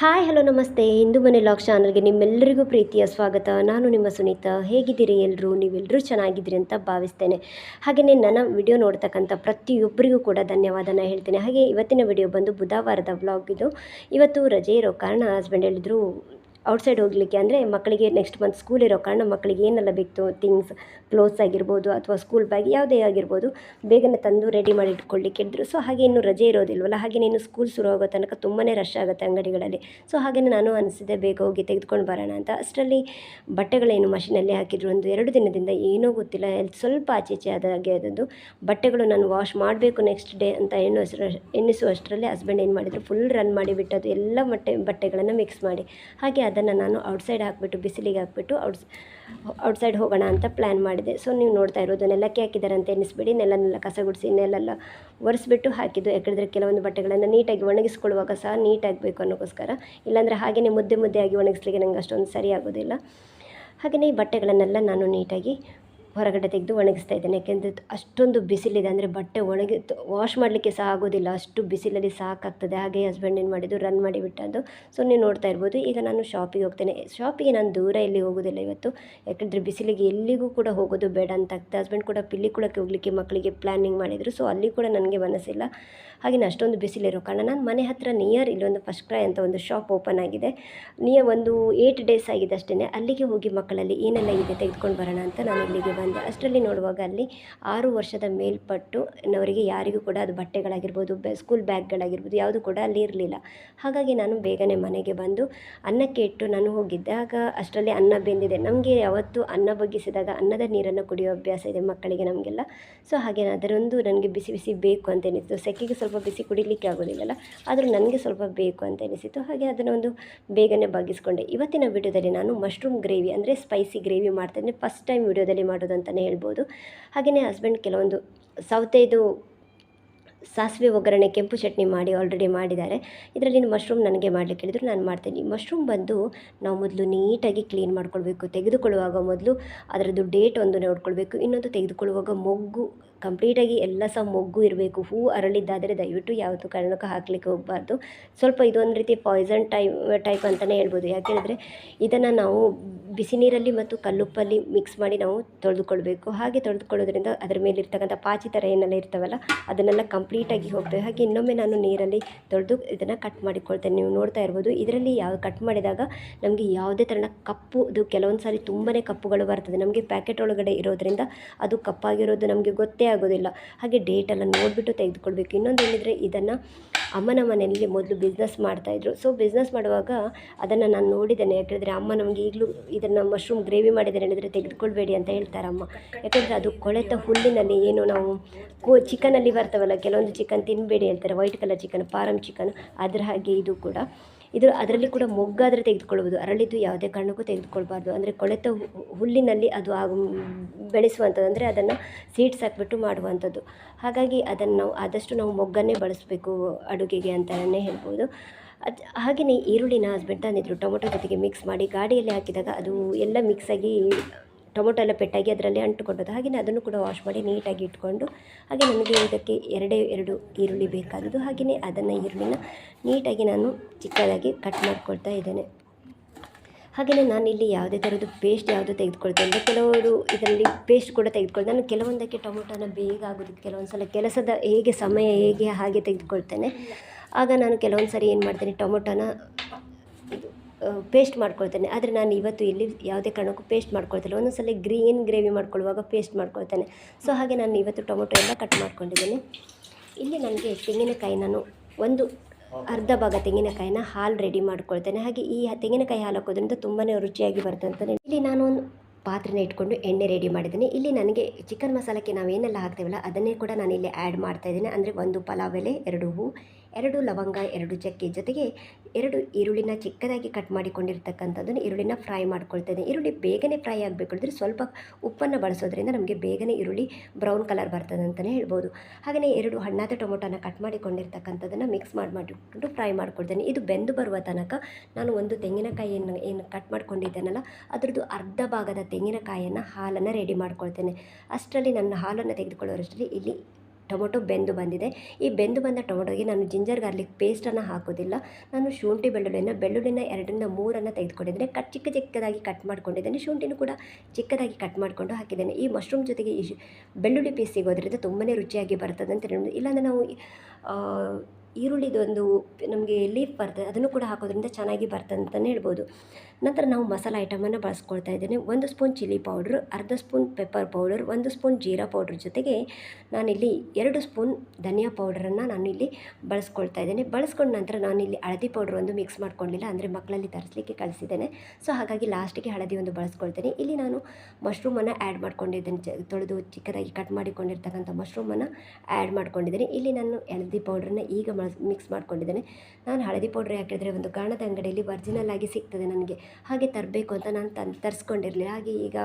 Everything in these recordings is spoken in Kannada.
ಹಾಯ್, ಹಲೋ, ನಮಸ್ತೆ. ಹಿಂದೂ ಮನೆ ಲಾಗ್ ಚಾನಲ್ಗೆ ನಿಮ್ಮೆಲ್ಲರಿಗೂ ಪ್ರೀತಿಯ ಸ್ವಾಗತ. ನಾನು ನಿಮ್ಮ ಸುನೀತಾ. ಹೇಗಿದ್ದೀರಿ ಎಲ್ಲರೂ ನೀವೆಲ್ಲರೂ ಚೆನ್ನಾಗಿದ್ದೀರಿ ಅಂತ ಭಾವಿಸ್ತೇನೆ. ಹಾಗೆಯೇ ನನ್ನ ವಿಡಿಯೋ ನೋಡ್ತಕ್ಕಂಥ ಪ್ರತಿಯೊಬ್ಬರಿಗೂ ಕೂಡ ಧನ್ಯವಾದನ ಹೇಳ್ತೇನೆ. ಹಾಗೆ ಇವತ್ತಿನ ವಿಡಿಯೋ ಬಂದು ಬುಧವಾರದ ವ್ಲಾಗ್ ಇದು. ಇವತ್ತು ರಜೆ ಇರೋ ಕಾರಣ ಹಸ್ಬೆಂಡ್ ಹೇಳಿದ್ರು ಔಟ್ಸೈಡ್ ಹೋಗಲಿಕ್ಕೆ ಅಂದರೆ ಮಕ್ಕಳಿಗೆ ನೆಕ್ಸ್ಟ್ ಮಂತ್ ಸ್ಕೂಲ್ ಇರೋ ಕಾರಣ ಮಕ್ಕಳಿಗೆ ಏನೆಲ್ಲ ಬೇಕು ಥಿಂಗ್ಸ್ ಕ್ಲೋತ್ಸ್ ಆಗಿರ್ಬೋದು ಅಥವಾ ಸ್ಕೂಲ್ ಬ್ಯಾಗ್ ಯಾವುದೇ ಆಗಿರ್ಬೋದು ಬೇಗನೆ ತಂದು ರೆಡಿ ಮಾಡಿ ಇಟ್ಕೊಳ್ಳಿಕ್ಕೆ ಇದ್ದರು ಸೊ ಹಾಗೆ ಇನ್ನೂ ರಜೆ ಇರೋದಿಲ್ವಲ್ಲ, ಹಾಗೆ ಇನ್ನು ಸ್ಕೂಲ್ ಶುರು ಆಗೋ ತನಕ ತುಂಬಾ ರಶ್ ಆಗುತ್ತೆ ಅಂಗಡಿಗಳಲ್ಲಿ. ಸೊ ಹಾಗೆ ನಾನು ಅನಿಸಿದೆ ಬೇಗ ಹೋಗಿ ತೆಗೆದುಕೊಂಡು ಬರೋಣ ಅಂತ. ಅಷ್ಟರಲ್ಲಿ ಬಟ್ಟೆಗಳೇನು ಮಷಿನಲ್ಲಿ ಹಾಕಿದ್ರು ಒಂದು ಎರಡು ದಿನದಿಂದ ಏನೋ ಗೊತ್ತಿಲ್ಲ. ಸ್ವಲ್ಪ ಆಚೆ ಈಚೆ ಆದಾಗೆ ಅದೊಂದು ಬಟ್ಟೆಗಳು ನಾನು ವಾಶ್ ಮಾಡಬೇಕು ನೆಕ್ಸ್ಟ್ ಡೇ ಅಂತ ಎಣ್ಣು ಎಣಿಸುವಷ್ಟರಲ್ಲಿ ಹಸ್ಬೆಂಡ್ ಏನು ಮಾಡಿದರು ಫುಲ್ ರನ್ ಮಾಡಿಬಿಟ್ಟು ಅದು ಎಲ್ಲ ಬಟ್ಟೆ, ಬಟ್ಟೆಗಳನ್ನು ಮಿಕ್ಸ್ ಮಾಡಿ. ಹಾಗೆ ಅದನ್ನು ನಾನು ಔಟ್ಸೈಡ್ ಹಾಕ್ಬಿಟ್ಟು, ಬಿಸಿಲಿಗೆ ಹಾಕ್ಬಿಟ್ಟು ಔಟ್ಸ್ ಔಟ್ಸೈಡ್ ಹೋಗೋಣ ಅಂತ ಪ್ಲ್ಯಾನ್ ಮಾಡಿದೆ. ಸೊ ನೀವು ನೋಡ್ತಾ ಇರೋದು, ನೆಲಕ್ಕೆ ಹಾಕಿದ್ದಾರೆ ಅಂತ ಎನಿಸ್ಬೇಡಿ. ನೆಲನೆಲ್ಲ ಕಸ ಗುಡಿಸಿ ನೆಲೆಲ್ಲ ಒರೆಸ್ಬಿಟ್ಟು ಹಾಕಿದ್ದು. ಯಾಕಂದರೆ ಕೆಲವೊಂದು ಬಟ್ಟೆಗಳನ್ನು ನೀಟಾಗಿ ಒಣಗಿಸ್ಕೊಳ್ಳುವಾಗ ಸಹ ನೀಟಾಗಬೇಕು ಅನ್ನೋಕ್ಕೋಸ್ಕರ. ಇಲ್ಲಾಂದರೆ ಹಾಗೆಯೇ ಮುದ್ದೆ ಮುದ್ದೆ ಆಗಿ ಒಣಗಿಸ್ಲಿಕ್ಕೆ ನಂಗೆ ಅಷ್ಟೊಂದು ಸರಿ ಆಗೋದಿಲ್ಲ. ಹಾಗೆಯೇ ಈ ಬಟ್ಟೆಗಳನ್ನೆಲ್ಲ ನಾನು ನೀಟಾಗಿ ಹೊರಗಡೆ ತೆಗೆದು ಒಣಗಿಸ್ತಾ ಇದ್ದೇನೆ. ಯಾಕೆಂದರೆ ಅಷ್ಟೊಂದು ಬಿಸಿಲಿದೆ ಅಂದರೆ ಬಟ್ಟೆ ಒಣಗಿ ವಾಶ್ ಮಾಡಲಿಕ್ಕೆ ಸಹ ಆಗೋದಿಲ್ಲ. ಅಷ್ಟು ಬಿಸಿಲಲ್ಲಿ ಸಾಕಾಗ್ತದೆ. ಹಾಗೆ ಹಸ್ಬೆಂಡ್ ಏನು ಮಾಡಿದ್ದು? ರನ್ ಮಾಡಿಬಿಟ್ಟದ್ದು ಸೊ ನೀವು ನೋಡ್ತಾ ಇರ್ಬೋದು. ಈಗ ನಾನು ಶಾಪಿಗೆ ಹೋಗ್ತೇನೆ. ಶಾಪಿಗೆ ನಾನು ದೂರ ಎಲ್ಲಿ ಹೋಗೋದಿಲ್ಲ ಇವತ್ತು. ಯಾಕೆಂದರೆ ಬಿಸಿಲಿಗೆ ಎಲ್ಲಿಗೂ ಕೂಡ ಹೋಗೋದು ಬೇಡ ಅಂತ ಆಗ್ತದೆ ಹಸ್ಬೆಂಡ್ ಕೂಡ ಪಿಲ್ಲಿಕುಳಕ್ಕೆ ಹೋಗಲಿಕ್ಕೆ ಮಕ್ಕಳಿಗೆ ಪ್ಲ್ಯಾನಿಂಗ್ ಮಾಡಿದರು. ಸೊ ಅಲ್ಲಿ ಕೂಡ ನನಗೆ ಮನಸ್ಸಿಲ್ಲ. ಹಾಗೆ ಅಷ್ಟೊಂದು ಬಿಸಿಲಿರೋ ಕಾರಣ ನಾನು ಮನೆ ಹತ್ರ ನಿಯರ್ ಇಲ್ಲೊಂದು ಫಸ್ಟ್ ಕ್ರೈ ಅಂತ ಒಂದು ಶಾಪ್ ಓಪನ್ ಆಗಿದೆ. ನಿಯರ್ ಒಂದು ಏಯ್ಟ್ ಡೇಸ್ ಆಗಿದೆ ಅಷ್ಟೇ ಅಲ್ಲಿಗೆ ಹೋಗಿ ಮಕ್ಕಳಲ್ಲಿ ಏನೆಲ್ಲ ಇದೆ ತೆಗೆದುಕೊಂಡು ಬರೋಣ ಅಂತ ನಾನು ಇಲ್ಲಿಗೆ ಬಂದೆ. ಅಷ್ಟರಲ್ಲಿ ನೋಡುವಾಗ ಅಲ್ಲಿ ಆರು ವರ್ಷದ ಮೇಲ್ಪಟ್ಟು ನವರಿಗೆ ಯಾರಿಗೂ ಕೂಡ ಅದು ಬಟ್ಟೆಗಳಾಗಿರ್ಬೋದು, ಬೆ ಸ್ಕೂಲ್ ಬ್ಯಾಗ್ಗಳಾಗಿರ್ಬೋದು ಯಾವುದು ಕೂಡ ಅಲ್ಲಿ ಇರಲಿಲ್ಲ. ಹಾಗಾಗಿ ನಾನು ಬೇಗನೆ ಮನೆಗೆ ಬಂದು ಅನ್ನಕ್ಕೆ ಇಟ್ಟು ನಾನು ಹೋಗಿದ್ದೆ. ಆಗ ಅಷ್ಟರಲ್ಲಿ ಅನ್ನ ಬೆಂದಿದೆ. ನಮಗೆ ಯಾವತ್ತು ಅನ್ನ ಬಗ್ಗಿಸಿದಾಗ ಅನ್ನದ ನೀರನ್ನು ಕುಡಿಯೋ ಅಭ್ಯಾಸ ಇದೆ ಮಕ್ಕಳಿಗೆ ನಮಗೆಲ್ಲ. ಸೊ ಹಾಗೆ ಅದರೊಂದು ನನಗೆ ಬಿಸಿ ಬಿಸಿ ಬೇಕು ಅಂತ ಎನಿಸಿತು ಸೆಕೆಗೆ ಸ್ವಲ್ಪ ಬಿಸಿ ಕುಡಿಲಿಕ್ಕೆ ಆಗೋದಿಲ್ಲಲ್ಲ, ಆದರೂ ನನಗೆ ಸ್ವಲ್ಪ ಬೇಕು ಅಂತ ಎನಿಸಿತು ಹಾಗೆ ಅದನ್ನು ಒಂದು ಬೇಗನೆ ಬಗ್ಗಿಸ್ಕೊಂಡೆ. ಇವತ್ತಿನ ವಿಡಿಯೋದಲ್ಲಿ ನಾನು ಮಶ್ರೂಮ್ ಗ್ರೇವಿ ಅಂದರೆ ಸ್ಪೈಸಿ ಗ್ರೇವಿ ಮಾಡ್ತೇನೆ. ಫಸ್ಟ್ ಟೈಮ್ ವಿಡಿಯೋದಲ್ಲಿ ಮಾಡೋದು ಅಂತಲೇ ಹೇಳ್ಬೋದು. ಹಾಗೆಯೇ ಹಸ್ಬೆಂಡ್ ಕೆಲವೊಂದು ಸೌತೆದು ಸಾಸಿವೆ ಒಗ್ಗರಣೆ, ಕೆಂಪು ಚಟ್ನಿ ಮಾಡಿ ಆಲ್ರೆಡಿ ಮಾಡಿದ್ದಾರೆ. ಇದರಲ್ಲಿ ಮಶ್ರೂಮ್ ನನಗೆ ಮಾಡಲಿಕ್ಕೆ ಹೇಳಿದ್ರು, ನಾನು ಮಾಡ್ತೀನಿ. ಮಶ್ರೂಮ್ ಬಂದು ನಾವು ಮೊದಲು ನೀಟಾಗಿ ಕ್ಲೀನ್ ಮಾಡ್ಕೊಳ್ಬೇಕು. ತೆಗೆದುಕೊಳ್ಳುವಾಗ ಮೊದಲು ಅದರದ್ದು ಡೇಟ್ ಒಂದು ನೋಡ್ಕೊಳ್ಬೇಕು. ಇನ್ನೊಂದು ತೆಗೆದುಕೊಳ್ಳುವಾಗ ಮೊಗ್ಗು ಕಂಪ್ಲೀಟಾಗಿ ಎಲ್ಲ ಸಹ ಮೊಗ್ಗು ಇರಬೇಕು, ಹೂ ಅರಳಿದ್ದಾದರೆ ದಯವಿಟ್ಟು ಯಾವುದು ಕಾರಣಕ್ಕೆ ಹಾಕಲಿಕ್ಕೆ ಹೋಗಬಾರ್ದು. ಸ್ವಲ್ಪ ಇದೊಂದು ರೀತಿ ಪಾಯ್ಸನ್ ಟೈಪ್ ಟೈಪ್ ಅಂತಲೇ ಹೇಳ್ಬೋದು. ಯಾಕೆಂದರೆ ಇದನ್ನು ನಾವು ಬಿಸಿ ನೀರಲ್ಲಿ ಮತ್ತು ಕಲ್ಲುಪ್ಪಲ್ಲಿ ಮಿಕ್ಸ್ ಮಾಡಿ ನಾವು ತೊಳೆದುಕೊಳ್ಬೇಕು. ಹಾಗೆ ತೊಳೆದುಕೊಳ್ಳೋದ್ರಿಂದ ಅದರ ಮೇಲೆ ಇರ್ತಕ್ಕಂಥ ಪಾಚಿ ಥರ ಏನೆಲ್ಲ ಇರ್ತವಲ್ಲ, ಅದನ್ನೆಲ್ಲ ಕಂಪ್ಲೀಟಾಗಿ ಹೋಗ್ತವೆ ಹಾಗೆ ಇನ್ನೊಮ್ಮೆ ನಾನು ನೀರಲ್ಲಿ ತೊಳೆದು ಇದನ್ನು ಕಟ್ ಮಾಡಿಕೊಳ್ತೇನೆ. ನೀವು ನೋಡ್ತಾ ಇರ್ಬೋದು, ಇದರಲ್ಲಿ ಯಾವ ಕಟ್ ಮಾಡಿದಾಗ ನಮಗೆ ಯಾವುದೇ ಥರನ ಕಪ್ಪು, ಅದು ಕೆಲವೊಂದು ಸಾರಿ ತುಂಬನೇ ಕಪ್ಪುಗಳು ಬರ್ತದೆ. ನಮಗೆ ಪ್ಯಾಕೆಟ್ ಒಳಗಡೆ ಇರೋದ್ರಿಂದ ಅದು ಕಪ್ಪಾಗಿರೋದು ನಮಗೆ ಗೊತ್ತೇ ಆಗೋದಿಲ್ಲ. ಹಾಗೆ ಡೇಟೆಲ್ಲ ನೋಡಿಬಿಟ್ಟು ತೆಗೆದುಕೊಳ್ಬೇಕು. ಇನ್ನೊಂದು ಏನಿದ್ರೆ ಇದನ್ನು ಅಮ್ಮನ ಮನೆಯಲ್ಲಿ ಮೊದಲು ಬಿಸ್ನೆಸ್ ಮಾಡ್ತಾಯಿದ್ರು ಸೊ ಬಿಸ್ನೆಸ್ ಮಾಡುವಾಗ ಅದನ್ನು ನಾನು ನೋಡಿದ್ದೇನೆ. ಯಾಕೆಂದರೆ ಅಮ್ಮ ನಮಗೆ ಈಗಲೂ ಇದನ್ನು ಮಶ್ರೂಮ್ ಗ್ರೇವಿ ಮಾಡಿದ್ದೇನೆ ಹೇಳಿದರೆ ತೆಗೆದುಕೊಳ್ಬೇಡಿ ಅಂತ ಹೇಳ್ತಾರೆ ಅಮ್ಮ ಯಾಕಂದರೆ ಅದು ಕೊಳೆತ ಹುಲ್ಲಿನಲ್ಲಿ ಏನು ನಾವು ಕೋ ಚಿಕನಲ್ಲಿ ಬರ್ತವಲ್ಲ, ಕೆಲವೊಂದು ಚಿಕನ್ ತಿನ್ನಬೇಡಿ ಹೇಳ್ತಾರೆ white colour chicken farm chicken ಅದರ ಹಾಗೆ ಇದು ಕೂಡ. ಇದು ಅದರಲ್ಲಿ ಕೂಡ ಮೊಗ್ಗಾದರೆ ತೆಗೆದುಕೊಳ್ಬೋದು. ಅರಳಿದ್ದು ಯಾವುದೇ ಕಾರಣಕ್ಕೂ ತೆಗೆದುಕೊಳ್ಬಾರ್ದು. ಅಂದರೆ ಕೊಳೆತ ಹುಲ್ಲಿನಲ್ಲಿ ಅದು ಆಗು ಬೆಳೆಸುವಂಥದ್ದು. ಅಂದರೆ ಅದನ್ನು ಸೀಡ್ಸ್ ಹಾಕಿಬಿಟ್ಟು ಮಾಡುವಂಥದ್ದು. ಹಾಗಾಗಿ ಅದನ್ನು ನಾವು ಆದಷ್ಟು ನಾವು ಮೊಗ್ಗನ್ನೇ ಬಳಸಬೇಕು ಅಡುಗೆಗೆ ಅಂತಲೇ ಹೇಳ್ಬೋದು. ಅದು ಹಾಗೆಯೇ ಈರುಳ್ಳಿನ ಹಸ್ಬೆಂಡ್ ತಂದಿದ್ದರು ಟೊಮೊಟೊ ಜೊತೆಗೆ ಮಿಕ್ಸ್ ಮಾಡಿ ಗಾಡಿಯಲ್ಲಿ ಹಾಕಿದಾಗ ಅದು ಎಲ್ಲ ಮಿಕ್ಸ್ ಆಗಿ ಟೊಮೊಟೊ ಎಲ್ಲ ಪೆಟ್ಟಾಗಿ ಅದರಲ್ಲಿ ಅಂಟುಕೊಂಡದ್ದು. ಹಾಗೆಯೇ ಅದನ್ನು ಕೂಡ ವಾಶ್ ಮಾಡಿ ನೀಟಾಗಿ ಇಟ್ಕೊಂಡು, ಹಾಗೆ ನನಗೆ ಇದಕ್ಕೆ ಎರಡೇ, ಎರಡು ಈರುಳ್ಳಿ ಬೇಕಾದದ್ದು. ಹಾಗೆಯೇ ಅದನ್ನು ಈರುಳ್ಳಿನ ನೀಟಾಗಿ ನಾನು ಚಿಕ್ಕದಾಗಿ ಕಟ್ ಮಾಡ್ಕೊಳ್ತಾ ಇದ್ದೇನೆ. ಹಾಗೆಯೇ ನಾನಿಲ್ಲಿ ಯಾವುದೇ ಥರದ್ದು ಪೇಸ್ಟ್ ಯಾವುದು ತೆಗೆದುಕೊಳ್ತೇನೆ ಅಂದರೆ ಕೆಲವರು ಇದರಲ್ಲಿ ಪೇಸ್ಟ್ ಕೂಡ ತೆಗೆದುಕೊಳ್ತೇನೆ ನಾನು ಕೆಲವೊಂದಕ್ಕೆ ಟೊಮೊಟೊನ ಬೇಗ ಆಗೋದಕ್ಕೆ ಕೆಲವೊಂದು ಸಲ ಕೆಲಸದ ಹೇಗೆ, ಸಮಯ ಹೇಗೆ ಹಾಗೆ ತೆಗೆದುಕೊಳ್ತೇನೆ. ಆಗ ನಾನು ಕೆಲವೊಂದು ಸರಿ ಏನು ಮಾಡ್ತೇನೆ ಟೊಮೊಟೊನ ಪೇಸ್ಟ್ ಮಾಡ್ಕೊಳ್ತೇನೆ. ಆದರೆ ನಾನು ಇವತ್ತು ಇಲ್ಲಿ ಯಾವುದೇ ಕಾರಣಕ್ಕೂ ಪೇಸ್ಟ್ ಮಾಡ್ಕೊಳ್ತಿಲ್ಲ. ಒಂದೊಂದು ಸಲ ಗ್ರೀನ್ ಗ್ರೇವಿ ಮಾಡ್ಕೊಳ್ಳುವಾಗ ಪೇಸ್ಟ್ ಮಾಡ್ಕೊಳ್ತೇನೆ. ಸೊ ಹಾಗೆ ನಾನು ಇವತ್ತು ಟೊಮೊಟೊ ಎಲ್ಲ ಕಟ್ ಮಾಡ್ಕೊಂಡಿದ್ದೀನಿ. ಇಲ್ಲಿ ನನಗೆ ತೆಂಗಿನಕಾಯಿ ನಾನು ಒಂದು ಅರ್ಧ ಭಾಗ ತೆಂಗಿನಕಾಯಿನ ಹಾಲು ರೆಡಿ ಮಾಡ್ಕೊಳ್ತೇನೆ. ಹಾಗೆ ಈ ತೆಂಗಿನಕಾಯಿ ಹಾಲು ಹಾಕೋದ್ರಿಂದ ತುಂಬಾ ರುಚಿಯಾಗಿ ಅಂತಲೇ ಇಲ್ಲಿ ನಾನು ಒಂದು ಪಾತ್ರೆನ ಇಟ್ಕೊಂಡು ಎಣ್ಣೆ ರೆಡಿ ಮಾಡಿದ್ದೀನಿ. ಇಲ್ಲಿ ನನಗೆ ಚಿಕನ್ ಮಸಾಲಕ್ಕೆ ನಾವು ಏನೆಲ್ಲ ಹಾಕ್ತೇವಲ್ಲ, ಅದನ್ನೇ ಕೂಡ ನಾನು ಇಲ್ಲಿ ಆ್ಯಡ್ ಮಾಡ್ತಾ ಇದ್ದೀನಿ. ಅಂದರೆ ಒಂದು ಪಲಾವ್ ಎಲೆ, ಎರಡು ಹೂ ಎರಡು ಲವಂಗ, ಎರಡು ಚಕ್ಕೆ ಜೊತೆಗೆ ಎರಡು ಈರುಳ್ಳಿನ ಚಿಕ್ಕದಾಗಿ ಕಟ್ ಮಾಡಿಕೊಂಡಿರ್ತಕ್ಕಂಥದ್ದನ್ನು ಈರುಳ್ಳಿನ ಫ್ರೈ ಮಾಡ್ಕೊಳ್ತೇನೆ. ಈರುಳ್ಳಿ ಬೇಗನೆ ಫ್ರೈ ಆಗಬೇಕು ಅಂದರೆ ಸ್ವಲ್ಪ ಉಪ್ಪನ್ನು ಬಳಸೋದ್ರಿಂದ ನಮಗೆ ಬೇಗನೆ ಈರುಳ್ಳಿ ಬ್ರೌನ್ ಕಲರ್ ಬರ್ತದೆ ಅಂತಲೇ ಹೇಳ್ಬೋದು. ಹಾಗೆಯೇ ಎರಡು ಹಣ್ಣಾದ ಟೊಮೊಟೊನ ಕಟ್ ಮಾಡಿಕೊಂಡಿರ್ತಕ್ಕಂಥದ್ದನ್ನು ಮಿಕ್ಸ್ ಮಾಡಿ ಮಾಡಿಕೊಂಡು ಫ್ರೈ ಮಾಡ್ಕೊಳ್ತೇನೆ. ಇದು ಬೆಂದು ಬರುವ ತನಕ ನಾನು ಒಂದು ತೆಂಗಿನಕಾಯಿಯನ್ನು ಏನು ಕಟ್ ಮಾಡ್ಕೊಂಡಿದ್ದೇನಲ್ಲ, ಅದರದ್ದು ಅರ್ಧ ಭಾಗದ ತೆಂಗಿನಕಾಯಿಯನ್ನು ಹಾಲನ್ನು ರೆಡಿ ಮಾಡ್ಕೊಳ್ತೇನೆ. ಅಷ್ಟರಲ್ಲಿ ನನ್ನ ಹಾಲನ್ನು ತೆಗೆದುಕೊಳ್ಳೋರಷ್ಟರಲ್ಲಿ ಇಲ್ಲಿ ಟೊಮೊಟೊ ಬೆಂದು ಬಂದಿದೆ. ಈ ಬೆಂದು ಬಂದ ಟೊಮೊಟೊಗೆ ನಾನು ಜಿಂಜರ್ ಗಾರ್ಲಿಕ್ ಪೇಸ್ಟನ್ನು ಹಾಕೋದಿಲ್ಲ. ನಾನು ಶುಂಠಿ ಬೆಳ್ಳುಳ್ಳಿನ ಬೆಳ್ಳುಳ್ಳಿನ ಎರಡರಿಂದ ಮೂರನ್ನು ತೆಗೆದುಕೊಂಡಿದ್ದೇನೆ. ಕಟ್, ಚಿಕ್ಕ ಚಿಕ್ಕದಾಗಿ ಕಟ್ ಮಾಡ್ಕೊಂಡಿದ್ದೇನೆ. ಶುಂಠಿನೂ ಕೂಡ ಚಿಕ್ಕದಾಗಿ ಕಟ್ ಮಾಡಿಕೊಂಡು ಹಾಕಿದ್ದೇನೆ. ಈ ಮಶ್ರೂಮ್ ಜೊತೆಗೆ ಈ ಬೆಳ್ಳುಳ್ಳಿ ಪೇಸ್ಟ್ ಸಿಗೋದ್ರಿಂದ ತುಂಬಾ ರುಚಿಯಾಗಿ ಬರ್ತದೆ ಅಂತ ಹೇಳ್ಬೋದು. ಇಲ್ಲಾಂದರೆ ನಾವು ಈರುಳ್ಳಿದೊಂದು ನಮಗೆ ಲೀಫ್ ಬರ್ತದೆ, ಅದನ್ನು ಕೂಡ ಹಾಕೋದ್ರಿಂದ ಚೆನ್ನಾಗಿ ಬರ್ತದೆ ಅಂತಲೇ ಹೇಳ್ಬೋದು. ನಂತರ ನಾವು ಮಸಾಲ ಐಟಮನ್ನು ಬಳಸ್ಕೊಳ್ತಾ ಇದ್ದೇನೆ. ಒಂದು ಸ್ಪೂನ್ ಚಿಲ್ಲಿ ಪೌಡ್ರ್ ಅರ್ಧ ಸ್ಪೂನ್ ಪೆಪ್ಪರ್ ಪೌಡರ್ ಒಂದು ಸ್ಪೂನ್ ಜೀರಾ ಪೌಡ್ರ್ ಜೊತೆಗೆ ನಾನಿಲ್ಲಿ ಎರಡು ಸ್ಪೂನ್ ಧನಿಯಾ ಪೌಡರನ್ನು ನಾನಿಲ್ಲಿ ಬಳಸ್ಕೊಳ್ತಾ ಇದ್ದೇನೆ. ಬಳಸ್ಕೊಂಡ ನಂತರ ನಾನಿಲ್ಲಿ ಹಳದಿ ಪೌಡ್ರ್ ಒಂದು ಮಿಕ್ಸ್ ಮಾಡ್ಕೊಂಡಿಲ್ಲ, ಅಂದರೆ ಮಕ್ಕಳಲ್ಲಿ ತರಿಸಲಿಕ್ಕೆ ಕಳಿಸಿದ್ದೇನೆ ಸೊ ಹಾಗಾಗಿ ಲಾಸ್ಟಿಗೆ ಹಳದಿ ಒಂದು ಬಳಸ್ಕೊಳ್ತೇನೆ. ಇಲ್ಲಿ ನಾನು ಮಶ್ರೂಮನ್ನು ಆ್ಯಡ್ ಮಾಡ್ಕೊಂಡಿದ್ದೇನೆ. ಚ, ತೊಳೆದು ಚಿಕ್ಕದಾಗಿ ಕಟ್ ಮಾಡಿಕೊಂಡಿರ್ತಕ್ಕಂಥ ಮಶ್ರೂಮನ್ನು ಆ್ಯಡ್ ಮಾಡ್ಕೊಂಡಿದ್ದೇನೆ. ಇಲ್ಲಿ ನಾನು ಹಳದಿ ಪೌಡ್ರನ್ನ ಈಗ ಮಿಕ್ಸ್ ಮಾಡ್ಕೊಂಡಿದ್ದೇನೆ. ನಾನು ಹಳದಿ ಪೌಡ್ರ್ ಹಾಕಿದರೆ ಒಂದು ಗಾಣದ ಅಂಗಡಿಯಲ್ಲಿ ಒರ್ಜಿನಲ್ ಆಗಿ ಸಿಗ್ತದೆ ನನಗೆ. ಹಾಗೆ ತರಬೇಕು ಅಂತ ನಾನು ತನ್ ತರಿಸ್ಕೊಂಡಿರಲಿಲ್ಲ ಹಾಗೆ ಈಗ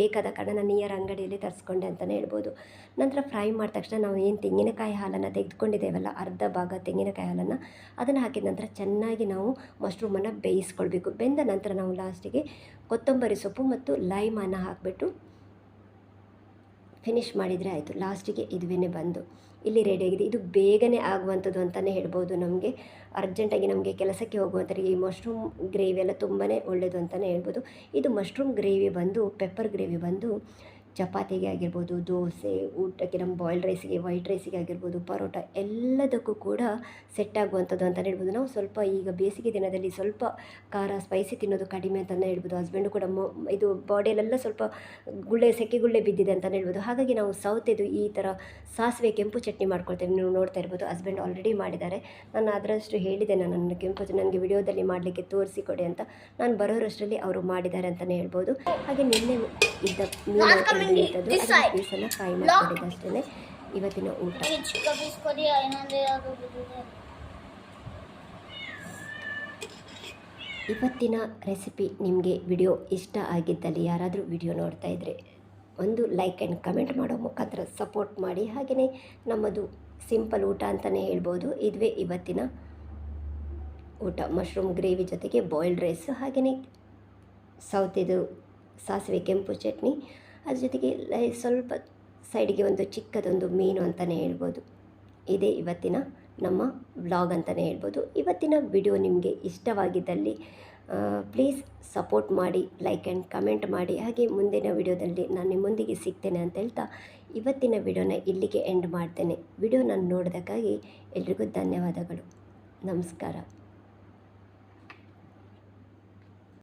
ಬೇಕಾದ ಕಾರಣ ನಾನು ನಿಯರ್ ಅಂಗಡಿಯಲ್ಲಿ ತರಿಸ್ಕೊಂಡೆ ಅಂತಲೇ ಹೇಳ್ಬೋದು. ನಂತರ ಫ್ರೈ ಮಾಡಿದ ತಕ್ಷಣ ನಾವು ಏನು ತೆಂಗಿನಕಾಯಿ ಹಾಲನ್ನು ತೆಗೆದುಕೊಂಡಿದ್ದೇವಲ್ಲ, ಅರ್ಧ ಭಾಗ ತೆಂಗಿನಕಾಯಿ ಹಾಲನ್ನು, ಅದನ್ನು ಹಾಕಿದ ನಂತರ ಚೆನ್ನಾಗಿ ನಾವು ಮಶ್ರೂಮನ್ನು ಬೇಯಿಸ್ಕೊಳ್ಬೇಕು. ಬೆಂದ ನಂತರ ನಾವು ಲಾಸ್ಟಿಗೆ ಕೊತ್ತಂಬರಿ ಸೊಪ್ಪು ಮತ್ತು ಲೈಮನ್ನು ಹಾಕಿಬಿಟ್ಟು ಫಿನಿಷ್ ಮಾಡಿದರೆ ಆಯಿತು. ಲಾಸ್ಟಿಗೆ ಇದುವೇ ಬಂದು. ಇಲ್ಲಿ ರೆಡಿಯಾಗಿದೆ ಇದು ಬೇಗನೆ ಆಗುವಂಥದ್ದು ಅಂತಲೇ ಹೇಳ್ಬೋದು ನಮಗೆ. ಅರ್ಜೆಂಟಾಗಿ ನಮಗೆ ಕೆಲಸಕ್ಕೆ ಹೋಗುವಂಥರಿಗೆ ಈ ಮಶ್ರೂಮ್ ಗ್ರೇವಿ ಎಲ್ಲ ತುಂಬಾ ಒಳ್ಳೆಯದು ಅಂತಲೇ ಹೇಳ್ಬೋದು. ಇದು ಮಶ್ರೂಮ್ ಗ್ರೇವಿ ಬಂದು ಪೆಪ್ಪರ್ ಗ್ರೇವಿ ಬಂದು ಚಪಾತಿಗೆ ಆಗಿರ್ಬೋದು, ದೋಸೆ, ಊಟಕ್ಕೆ ನಮ್ಮ ಬಾಯ್ಲ್ಡ್ ರೈಸಿಗೆ ವೈಟ್ ರೈಸಿಗೆ ಆಗಿರ್ಬೋದು, ಪರೋಟ ಎಲ್ಲದಕ್ಕೂ ಕೂಡ ಸೆಟ್ ಆಗುವಂಥದ್ದು ಅಂತಲೇ ಹೇಳ್ಬೋದು. ನಾವು ಸ್ವಲ್ಪ ಈಗ ಬೇಸಿಗೆ ದಿನದಲ್ಲಿ ಸ್ವಲ್ಪ ಖಾರ ಸ್ಪೈಸಿ ತಿನ್ನೋದು ಕಡಿಮೆ ಅಂತಲೇ ಹೇಳ್ಬೋದು. ಹಸ್ಬೆಂಡು ಕೂಡ ಮೊ, ಇದು ಬಾಡಿಯಲ್ಲೆಲ್ಲ ಸ್ವಲ್ಪ ಗುಳ್ಳೆ, ಸೆಕೆ ಗುಳ್ಳೆ ಬಿದ್ದಿದೆ ಅಂತಲೇ ಹೇಳ್ಬೋದು. ಹಾಗಾಗಿ ನಾವು ಸೌತೆದು ಈ ಥರ ಸಾಸಿವೆ ಕೆಂಪು ಚಟ್ನಿ ಮಾಡ್ಕೊಳ್ತೇವೆ. ನೀವು ನೋಡ್ತಾ ಇರ್ಬೋದು ಹಸ್ಬೆಂಡ್ ಆಲ್ರೆಡಿ ಮಾಡಿದ್ದಾರೆ. ನಾನು ಅದರಷ್ಟು ಹೇಳಿದೆ ನಾನು ನನ್ನ ಕೆಂಪು ನನಗೆ ವಿಡಿಯೋದಲ್ಲಿ ಮಾಡಲಿಕ್ಕೆ ತೋರಿಸಿಕೊಡಿ ಅಂತ. ನಾನು ಬರೋರಷ್ಟರಲ್ಲಿ ಅವರು ಮಾಡಿದ್ದಾರೆ ಅಂತಲೇ ಹೇಳ್ಬೋದು. ಹಾಗೆ ನಿನ್ನೆ ಇದ್ದ ಮೀನು ಪೀಸನ್ನು ಫ್ರೈ ಅಷ್ಟೇ ಇವತ್ತಿನ ಊಟ. ಇವತ್ತಿನ ರೆಸಿಪಿ ನಿಮಗೆ ವಿಡಿಯೋ ಇಷ್ಟ ಆಗಿದ್ದಲ್ಲಿ ಯಾರಾದರೂ ವಿಡಿಯೋ ನೋಡ್ತಾ ಇದ್ದರೆ ಒಂದು ಲೈಕ್ ಆ್ಯಂಡ್ ಕಮೆಂಟ್ ಮಾಡೋ ಮುಖಾಂತರ ಸಪೋರ್ಟ್ ಮಾಡಿ. ಹಾಗೆಯೇ ನಮ್ಮದು ಸಿಂಪಲ್ ಊಟ ಅಂತಲೇ ಹೇಳ್ಬೋದು. ಇದುವೇ ಇವತ್ತಿನ ಊಟ. ಮಶ್ರೂಮ್ ಗ್ರೇವಿ ಜೊತೆಗೆ ಬಾಯ್ಲ್ಡ್ ರೈಸ್ ಹಾಗೆಯೇ ಸೌತೆದು ಸಾಸಿವೆ ಕೆಂಪು ಚಟ್ನಿ. ಅದ್ರ ಜೊತೆಗೆ ಸ್ವಲ್ಪ ಸೈಡಿಗೆ ಒಂದು ಚಿಕ್ಕದೊಂದು ಮೀನು ಅಂತಲೇ ಹೇಳ್ಬೋದು. ಇದೇ ಇವತ್ತಿನ ನಮ್ಮ ವ್ಲಾಗ್ ಅಂತಲೇ ಹೇಳ್ಬೋದು. ಇವತ್ತಿನ ವಿಡಿಯೋ ನಿಮಗೆ ಇಷ್ಟವಾಗಿದ್ದಲ್ಲಿ ಪ್ಲೀಸ್ ಸಪೋರ್ಟ್ ಮಾಡಿ, ಲೈಕ್ ಆ್ಯಂಡ್ ಕಮೆಂಟ್ ಮಾಡಿ. ಹಾಗೆ ಮುಂದಿನ ವಿಡಿಯೋದಲ್ಲಿ ನಾನು ನಿಮ್ಮೊಂದಿಗೆ ಸಿಗ್ತೇನೆ ಅಂತ ಹೇಳ್ತಾ ಇವತ್ತಿನ ವಿಡಿಯೋನ ಇಲ್ಲಿಗೆ ಎಂಡ್ ಮಾಡ್ತೇನೆ. ವಿಡಿಯೋ ನಾನು ನೋಡೋದಕ್ಕಾಗಿ ಎಲ್ರಿಗೂ ಧನ್ಯವಾದಗಳು. ನಮಸ್ಕಾರ.